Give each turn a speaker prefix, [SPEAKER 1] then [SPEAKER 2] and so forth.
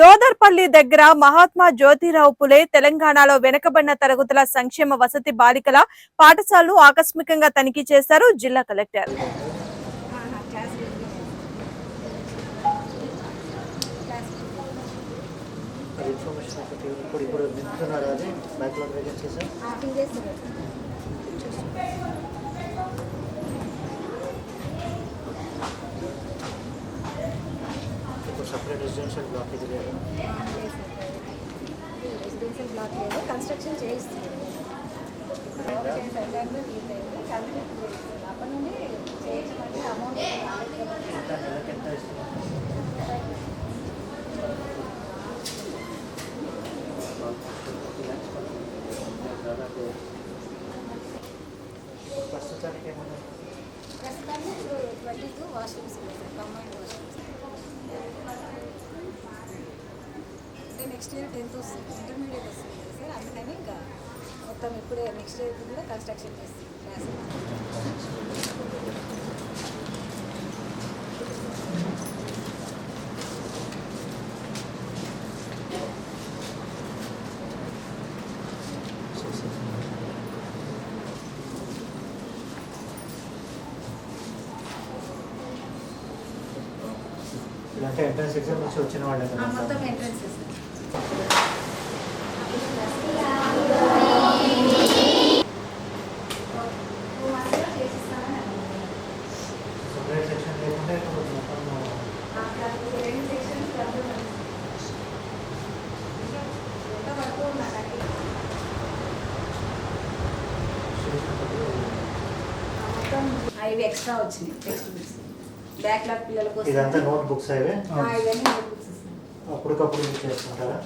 [SPEAKER 1] దోదర్పల్లి దగ్గర మహాత్మా జ్యోతిరావు పులే తెలంగాణలో వెనుకబడిన తరగతుల సంక్షేమ వసతి బాలికల పాఠశాలను ఆకస్మికంగా తనిఖీ చేశారు జిల్లా కలెక్టర్.
[SPEAKER 2] ఇన్ఫర్మేషన్ ఒకటి ఇప్పుడు ఇప్పుడు నింపుతున్నారు అది. సపరేట్ రెసిడెన్షియల్ బ్లాక్ ఇది లేదు.
[SPEAKER 3] రెసిడెన్షియల్ బ్లాక్ లేదు. కన్స్ట్రక్షన్ చేయిస్తుంది అప్పటి నుండి చేయించమంటే అమౌంట్
[SPEAKER 2] ఎంత ప్రస్తుతానికి ఏమన్నా
[SPEAKER 3] ప్రస్తుతానికి ట్వంటీ టూ వాష్రూమ్స్ ఉన్నాయి. Sir combined washrooms. అంటే నెక్స్ట్ ఇయర్ టెన్త్ వస్తుంది ఇంటర్మీడియట్ వస్తుంది కదా సార్ అందుకని ఇంకా మొత్తం ఇప్పుడే నెక్స్ట్ ఇయర్ కూడా కన్స్ట్రక్షన్ చేస్తుంది క్లాస్
[SPEAKER 2] ఇదంతా ఎంట్రన్స్ ఎగ్జామ్ నుంచి వచ్చిన వాళ్ళే
[SPEAKER 3] మొత్తం ఇవి ఎక్స్ట్రా వచ్చినాయి టెక్స్ట్ బుక్స్ బ్యాక్లాగ్ పిల్లల కోసం.
[SPEAKER 2] ఇదంతా నోట్ బుక్స్
[SPEAKER 3] ఇవన్నీ నోట్ బుక్స్
[SPEAKER 2] అప్పటికప్పుడు యూజ్ చేసుకుంటారా